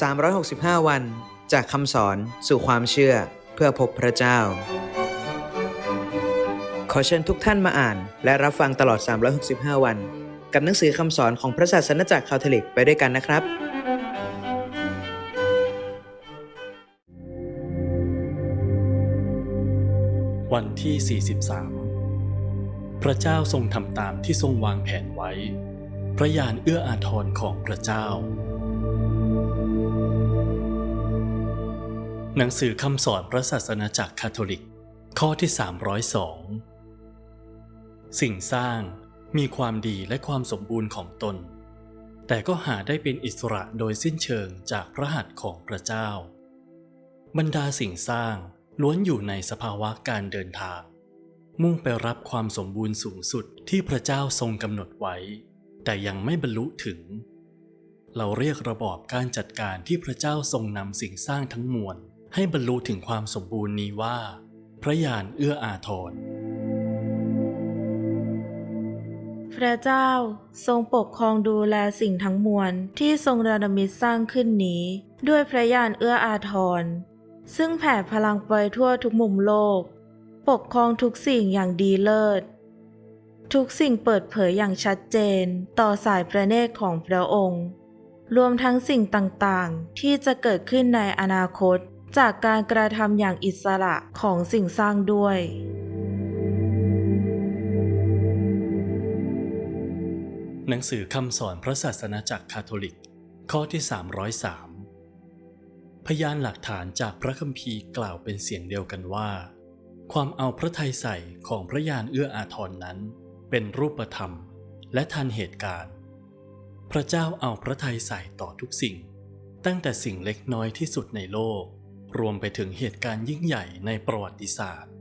365 วัน จากคำสอนสู่ความเชื่อเพื่อพบพระเจ้า ขอเชิญทุกท่านมาอ่าน และรับฟังตลอด 365 วัน กับหนังสือคำสอนของพระศาสนจักรคาทอลิกไปด้วยกันนะครับ วันที่ 43 พระเจ้าทรงทำตามที่ทรงวางแผนไว้ พระยานเอื้ออาทรของพระเจ้า หนังสือคำสอนพระศาสนาจักรคาทอลิก ข้อที่ 302 สิ่งสร้างมีความดีและความสมบูรณ์ของตน แต่ก็หาได้เป็นอิสระโดยสิ้นเชิงจากพระหัตถ์ของพระเจ้า บรรดาสิ่งสร้างล้วนอยู่ในสภาวะการเดินทาง มุ่งไปรับความสมบูรณ์สูงสุดที่พระเจ้าทรงกำหนดไว้ แต่ยังไม่บรรลุถึง เราเรียกระบอบการจัดการที่พระเจ้าทรงนำสิ่งสร้างทั้งมวล ให้บรรลุถึงความสมบูรณ์นี้ว่า พระยานเอื้ออาทร พระเจ้าทรงปกครองดูแลสิ่งทั้งมวลที่ทรงระดมิตสร้างขึ้นนี้ ด้วยพระญาณเอื้ออาทร ซึ่งแผ่พลังไปทั่วทุกมุมโลก ปกครองทุกสิ่งอย่างดีเลิศ ทุกสิ่งเปิดเผยอย่างชัดเจนต่อสายพระเนตรของพระองค์รวมทั้งสิ่งต่าง ๆ ที่จะเกิดขึ้นในอนาคต จากการกระทำอย่างอิสระของสิ่งสร้างด้วย หนังสือคำสอนพระศาสนาจักรคาทอลิก ข้อที่ 303 พยานหลักฐานจากพระคัมภีร์กล่าวเป็นเสียงเดียวกันว่า ความเอาพระทัยใส่ของพระยานเอื้ออาทรนนั้น เป็นรูปธรรมและทันเหตุการณ์ พระเจ้าเอาพระทัยใส่ต่อทุกสิ่ง ตั้งแต่สิ่งเล็กน้อยที่สุดในโลก รวมไปถึงเหตุการณ์ยิ่งใหญ่ในประวัติศาสตร์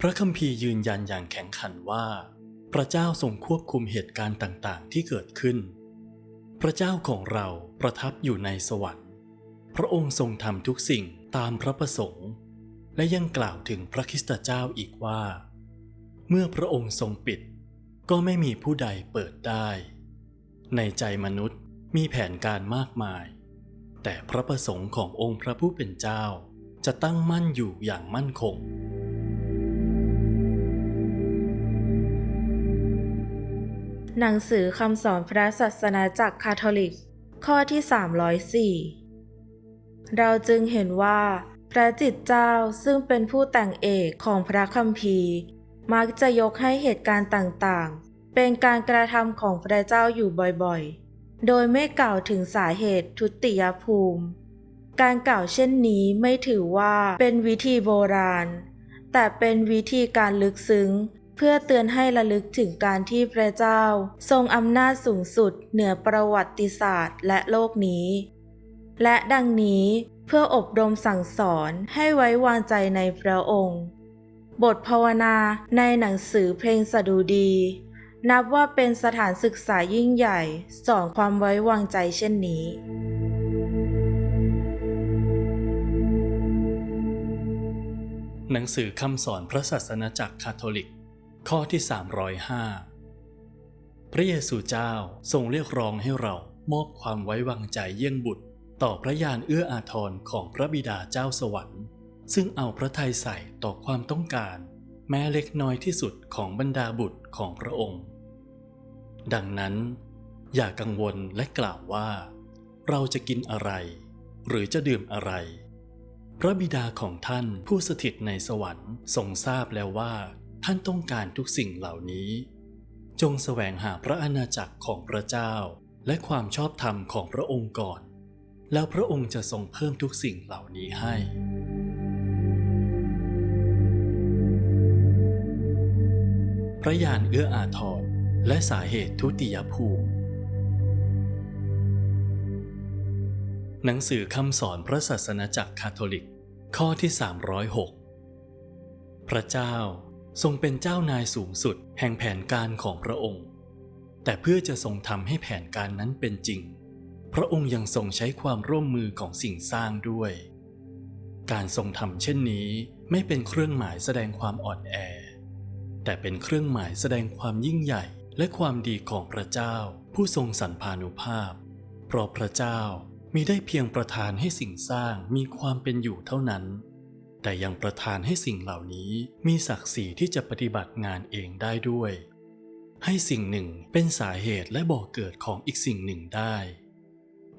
พระคัมภีร์ยืนยันอย่างแข็งขันว่า พระเจ้าทรงควบคุมเหตุการณ์ต่างๆ ที่เกิดขึ้น พระเจ้าของเราประทับอยู่ในสวรรค์ พระองค์ทรงทำทุกสิ่งตามพระประสงค์ และยังกล่าวถึงพระคริสตเจ้าอีกว่า เมื่อพระองค์ทรงปิด ก็ไม่มีผู้ใดเปิดได้ ในใจมนุษย์มีแผนการมากมาย แต่พระประสงค์ขององค์พระผู้เป็นเจ้า จะตั้งมั่นอยู่อย่างมั่นคง หนังสือคำสอนพระศาสนาจักคาทอลิก ข้อที่ 304 เราจึงเห็นว่า พระจิตเจ้าซึ่งเป็นผู้แต่งเอกของพระคัมภีร์ มักจะยกให้เหตุการณ์ต่างๆ เป็นการกระทำของพระเจ้าอยู่บ่อยๆ โดยไม่กล่าวถึงสาเหตุทุติยภูมิ การกล่าวเช่นนี้ไม่ถือว่าเป็นวิธีโบราณ แต่เป็นวิธีการลึกซึ้ง เพื่อเตือนให้ระลึกถึงการที่พระเจ้า ทรงอำนาจสูงสุดเหนือประวัติศาสตร์และโลกนี้ และดังนี้เพื่ออบรมสั่งสอนให้ไว้วางใจในพระองค์ บทภาวนาในหนังสือเพลงสดุดี นับว่าเป็นสถานศึกษายิ่งใหญ่สอนความไว้วางใจเช่นนี้ หนังสือคำสอนพระศาสนาจักรคาทอลิก ข้อที่ 305 พระเยซูเจ้าทรงเรียกร้องให้เรามอบความไว้วางใจเยี่ยงบุตร ต่อพระยานเอื้ออาทรของพระบิดาเจ้าสวรรค์ ซึ่งเอาพระทัยใส่ต่อความต้องการ แม้เล็กน้อยที่สุดของบรรดาบุตรของพระองค์ ดังนั้น อย่ากังวลและกล่าวว่า เราจะกินอะไร หรือจะดื่มอะไร พระบิดาของท่านผู้สถิตในสวรรค์ทรงทราบแล้วว่า ท่านต้องการทุกสิ่งเหล่านี้ จงแสวงหาพระอาณาจักรของพระเจ้า และความชอบธรรมของพระองค์ก่อน แล้วพระองค์จะทรงเพิ่มทุกสิ่งเหล่านี้ให้ พระยานเอื้ออาทรและสาเหตุทุติยภูมิ หนังสือคำสอนพระศาสนาจักรคาทอลิก ข้อที่ 306 พระเจ้าทรงเป็นเจ้านายสูงสุดแห่งแผนการของพระองค์ แต่เพื่อจะทรงทำให้แผนการนั้นเป็นจริง พระองค์ยังทรงใช้ความร่วมมือของสิ่งสร้างด้วย การทรงทำเช่นนี้ไม่เป็นเครื่องหมายแสดงความอ่อนแอ แต่เป็นเครื่องหมายแสดงความยิ่งใหญ่และความดีของพระเจ้า ผู้ทรงสรรพานุภาพ เพราะพระเจ้ามีได้เพียงประทานให้สิ่งสร้างมีความเป็นอยู่เท่านั้น แต่ยังประทานให้สิ่งเหล่านี้มีศักดิ์ศรีที่จะปฏิบัติงานเองได้ด้วย ให้สิ่งหนึ่งเป็นสาเหตุและบ่อกเกิดของอีกสิ่งหนึ่งได้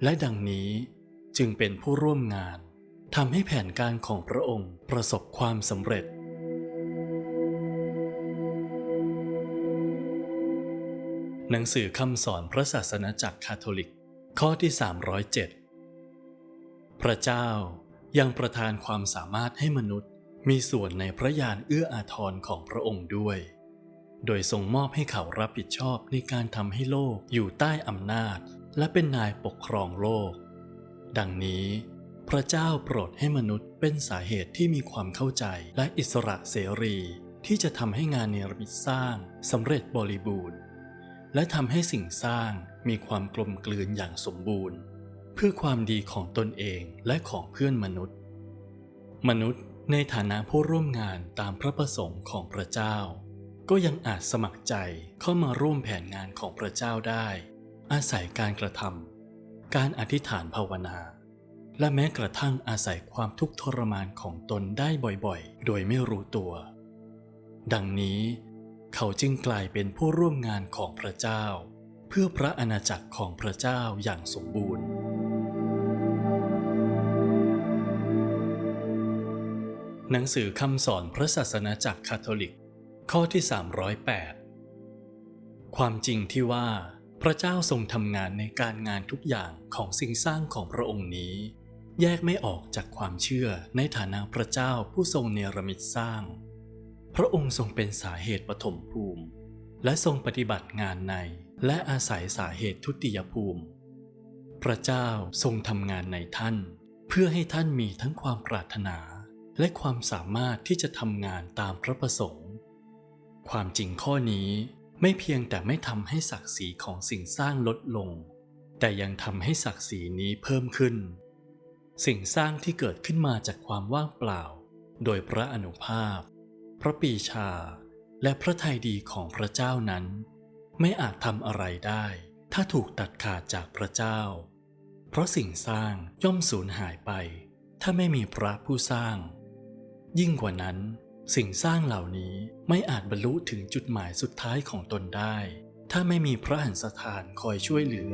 และดังนี้จึงเป็นผู้ร่วมงานทำให้แผนการของพระองค์ประสบความสำเร็จ หนังสือคำสอนพระศาสนาจักรคาทอลิก ข้อที่ 307 พระเจ้ายังประทานความสามารถให้มนุษย์มีส่วนในพระญาณเอื้ออาทรของพระองค์ด้วย โดยทรงมอบให้เขารับผิดชอบในการทำให้โลกอยู่ใต้อำนาจ และเป็นนายปกครองโลก ดังนี้ พระเจ้าโปรดให้มนุษย์เป็นสาเหตุที่มีความเข้าใจและอิสระเสรี ที่จะทำให้งานเนรมิตสร้างสำเร็จบริบูรณ์ และทำให้สิ่งสร้างมีความกลมกลืนอย่างสมบูรณ์ เพื่อความดีของตนเองและของเพื่อนมนุษย์ มนุษย์ในฐานะผู้ร่วมงานตามพระประสงค์ของพระเจ้า ก็ยังอาจสมัครใจเข้ามาร่วมแผนงานของพระเจ้าได้ อาศัยการกระทำการอธิษฐานภาวนา และแม้กระทั่งอาศัยความทุกข์ทรมานของตนได้บ่อยๆ โดยไม่รู้ตัว ดังนี้ เขาจึงกลายเป็นผู้ร่วมงานของพระเจ้า เพื่อพระอาณาจักรของพระเจ้าอย่างสมบูรณ์ หนังสือคำสอนพระศาสนาจักรคาทอลิก ข้อที่ 308 ความจริงที่ว่า พระเจ้าทรงทำงานในการงานทุกอย่างของสิ่งสร้างของพระองค์นี้ แยกไม่ออกจากความเชื่อในฐานะพระเจ้าผู้ทรงเนรมิตสร้าง พระองค์ทรงเป็นสาเหตุปฐมภูมิ และทรงปฏิบัติงานใน และอาศัยสาเหตุทุติยภูมิ พระเจ้าทรงทำงานในท่าน เพื่อให้ท่านมีทั้งความปรารถนา และความสามารถที่จะทำงานตามพระประสงค์ ความจริงข้อนี้ไม่เพียงแต่ไม่ทำให้ศักดิ์ศรีของสิ่งสร้างลดลง แต่ยังทำให้ศักดิ์ศรีนี้เพิ่มขึ้น สิ่งสร้างที่เกิดขึ้นมาจากความว่างเปล่า โดยพระอนุภาพ พระปีชาและพระทัยดีของพระเจ้านั้น ไม่อาจทำอะไรได้ ถ้าถูกตัดขาดจากพระเจ้า เพราะสิ่งสร้างย่อมสูญหายไป ถ้าไม่มีพระผู้สร้าง ยิ่งกว่านั้น สิ่งสร้างเหล่านี้ไม่อาจบรรลุถึงจุดหมายสุดท้ายของตนได้ ถ้าไม่มีพระหันสถานคอยช่วยเหลือ